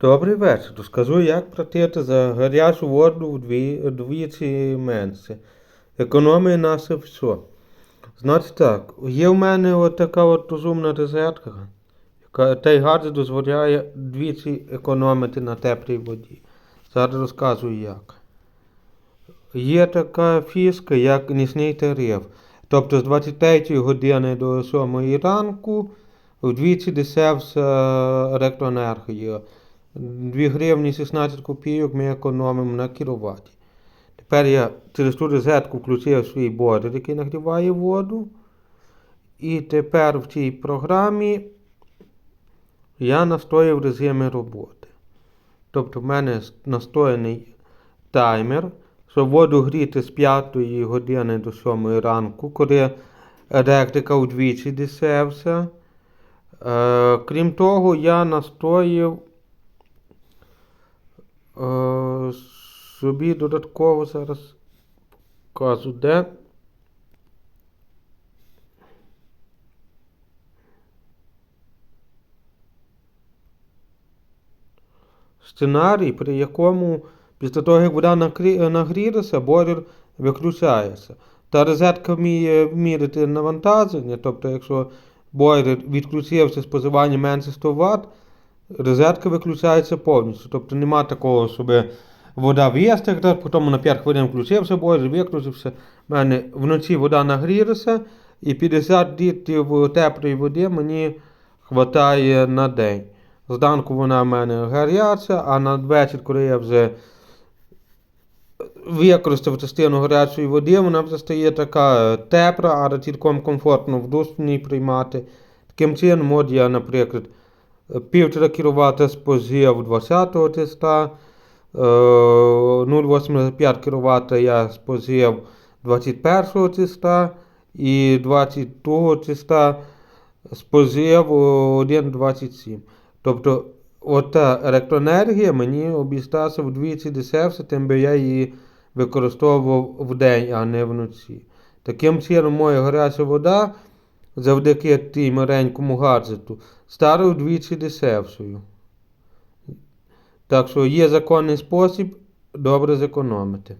Добрий вечір. Розкажу, як платити за гарячу воду вдві- вдвічі менше. Економія наше все. Значить так, є в мене от така от розумна розетка, яка той гаджет дозволяє двічі економити на теплій воді. Зараз розказую як. Є така фішка, як нічний тариф. Тобто з 23 години до 7 ранку вдвічі дешевша електроенергія. 2 гривні 16 копійок ми економимо на кіловаті. Тепер я через ту розетку включив свій бойлер, який нагріває воду. І тепер в цій програмі я настроїв режими роботи. Тобто в мене настроєний таймер, щоб воду гріти з 5 години до 7 ранку, коли електрика вдвічі дешевша. Е, крім того, я настроїв собі додатково зараз кажу, де. Сценарій, при якому після того, як вода нагрілася, бойлер виключається. Та розетка вміє міряти навантаження, тобто, якщо бойлер відключився споживання менше 100 Вт, розетка виключається повністю. Тобто нема такого, щоб вода вистріла, потім на 5 хвилин включився бойлер, виключився. У мене вночі вода нагрілася, і 50 літрів теплої води мені вистачає на день. Зранку вона в мене гаряча, а на вечір, коли я вже використав частину гарячої води, вона вже стає така тепла, але цілком комфортно в душ в ній приймати. Таким чином, от я, наприклад, 1,5 кВт спожив 20 теста, е, 0,85 кВт я спожив 21 теста і 22 теста спожив 1,27. Тобто ота електроенергія мені обійшлася вдвічі дешевше, тим би я її використовував вдень, а не вночі. Таким чином, моя гаряча вода завдяки тій маленькому гаджету стала вдвічі дешевшою. Так що є законний спосіб добре зекономити.